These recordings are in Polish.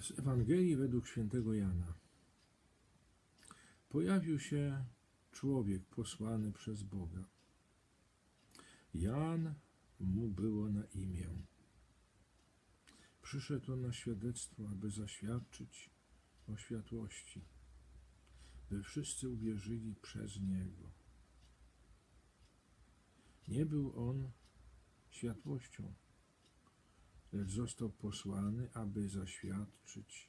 Z Ewangelii według świętego Jana. Pojawił się człowiek posłany przez Boga. Jan mu było na imię. Przyszedł on na świadectwo, aby zaświadczyć o światłości, by wszyscy uwierzyli przez niego. Nie był on światłością, lecz został posłany, aby zaświadczyć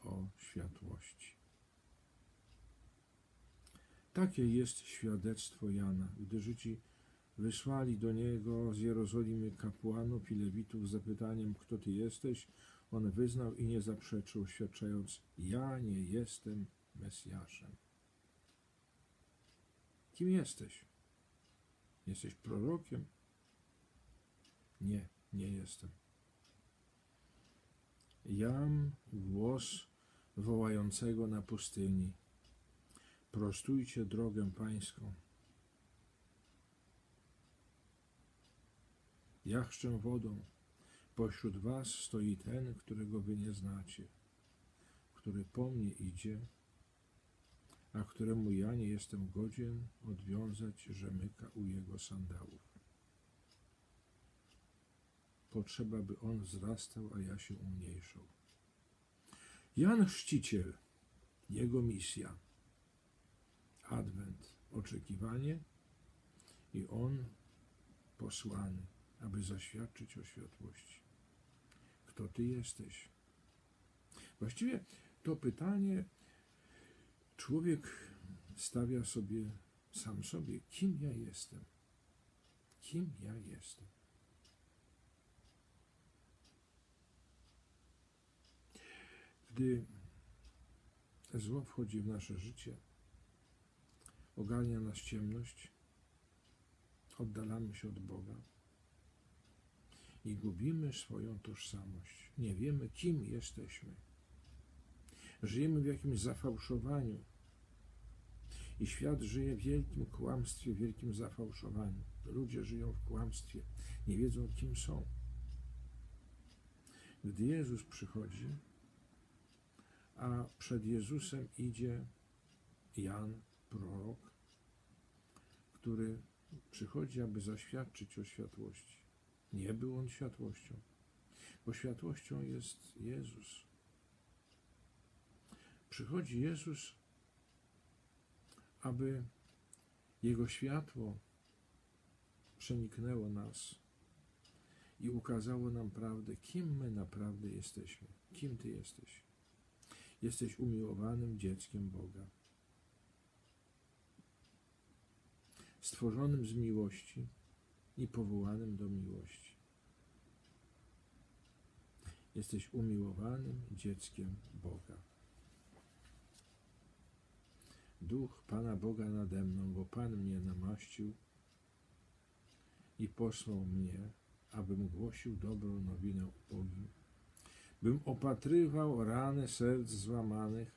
o światłości. Takie jest świadectwo Jana, gdy Żydzi wysłali do niego z Jerozolimy kapłanów i lewitów z zapytaniem, kto ty jesteś, on wyznał i nie zaprzeczył, oświadczając, ja nie jestem Mesjaszem. Kim jesteś? Jesteś prorokiem? Nie, nie jestem. Jam głos wołającego na pustyni. Prostujcie drogę pańską. Ja chrzczę wodą. Pośród was stoi ten, którego wy nie znacie, który po mnie idzie, a któremu ja nie jestem godzien odwiązać rzemyka u jego sandałów. Potrzeba, by on wzrastał, a ja się umniejszał. Jan Chrzciciel, jego misja, Adwent, oczekiwanie i on posłany, aby zaświadczyć o światłości. Kto ty jesteś? Właściwie to pytanie człowiek stawia sobie sam sobie, kim ja jestem? Kim ja jestem? Gdy zło wchodzi w nasze życie, ogarnia nas ciemność, oddalamy się od Boga i gubimy swoją tożsamość. Nie wiemy, kim jesteśmy. Żyjemy w jakimś zafałszowaniu i świat żyje w wielkim kłamstwie, wielkim zafałszowaniu. Ludzie żyją w kłamstwie, nie wiedzą, kim są. Gdy Jezus przychodzi, a przed Jezusem idzie Jan, prorok, który przychodzi, aby zaświadczyć o światłości. Nie był on światłością, bo światłością jest Jezus. Przychodzi Jezus, aby Jego światło przeniknęło nas i ukazało nam prawdę, kim my naprawdę jesteśmy. Kim Ty jesteś? Jesteś umiłowanym dzieckiem Boga. Stworzonym z miłości i powołanym do miłości. Jesteś umiłowanym dzieckiem Boga. Duch Pana Boga nade mną, bo Pan mnie namaścił i posłał mnie, abym głosił dobrą nowinę ubogim, bym opatrywał rany serc złamanych,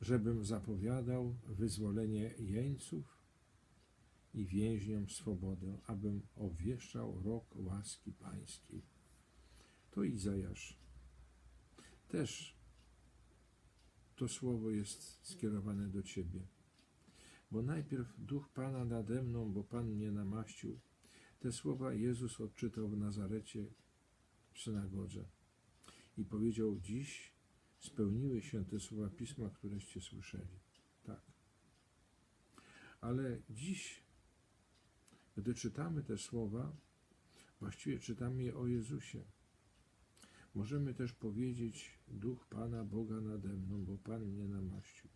żebym zapowiadał wyzwolenie jeńców i więźniom swobodę, abym obwieszczał rok łaski pańskiej. To Izajasz. Też to słowo jest skierowane do Ciebie. Bo najpierw Duch Pana nade mną, bo Pan mnie namaścił. Te słowa Jezus odczytał w Nazarecie w synagodze i powiedział: Dziś spełniły się te słowa pisma, któreście słyszeli. Tak. Ale dziś, gdy czytamy te słowa, właściwie czytamy je o Jezusie. Możemy też powiedzieć: Duch Pana Boga nade mną, bo Pan mnie namaścił.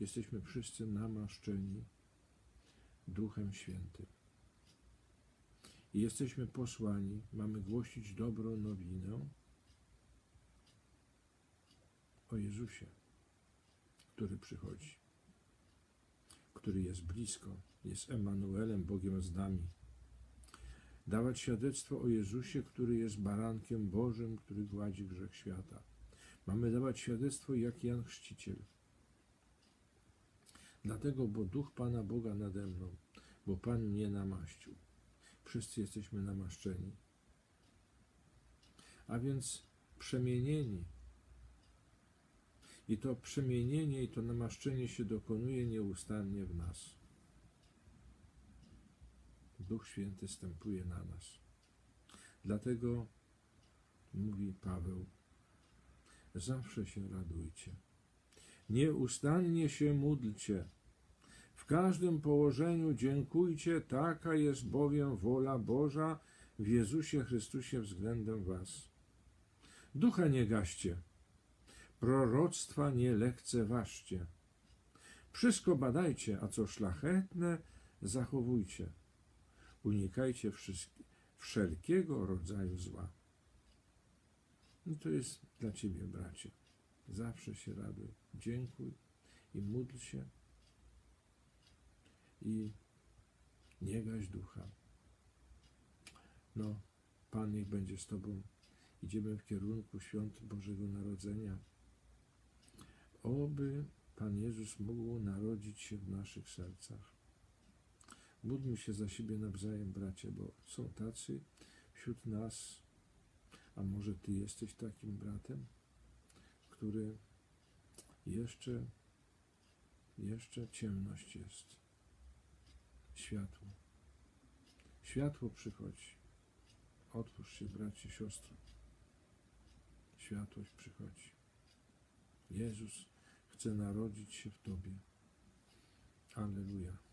Jesteśmy wszyscy namaszczeni Duchem Świętym. I jesteśmy posłani, mamy głosić dobrą nowinę o Jezusie, który przychodzi, który jest blisko, jest Emanuelem, Bogiem z nami. Dawać świadectwo o Jezusie, który jest barankiem Bożym, który gładzi grzech świata. Mamy dawać świadectwo jak Jan Chrzciciel. Dlatego, bo Duch Pana Boga nade mną, bo Pan mnie namaścił. Wszyscy jesteśmy namaszczeni. A więc przemienieni I to przemienienie i to namaszczenie się dokonuje nieustannie w nas. Duch Święty stępuje na nas. Dlatego mówi Paweł, zawsze się radujcie. Nieustannie się módlcie. W każdym położeniu dziękujcie, taka jest bowiem wola Boża w Jezusie Chrystusie względem Was. Ducha nie gaście, proroctwa nie lekceważcie. Wszystko badajcie, a co szlachetne, zachowujcie. Unikajcie wszelkiego rodzaju zła. I to jest dla Ciebie, bracie. Zawsze się raduj, dziękuj i módl się i nie gaś ducha. No, Pan niech będzie z Tobą. Idziemy w kierunku świąt Bożego Narodzenia. Oby Pan Jezus mógł narodzić się w naszych sercach. Módlmy się za siebie nawzajem, bracie, bo są tacy wśród nas, a może Ty jesteś takim bratem, który jeszcze, jeszcze ciemność jest. Światło. Światło przychodzi. Otwórz się, bracie, siostro. Światłość przychodzi. Jezus chce narodzić się w Tobie. Alleluja.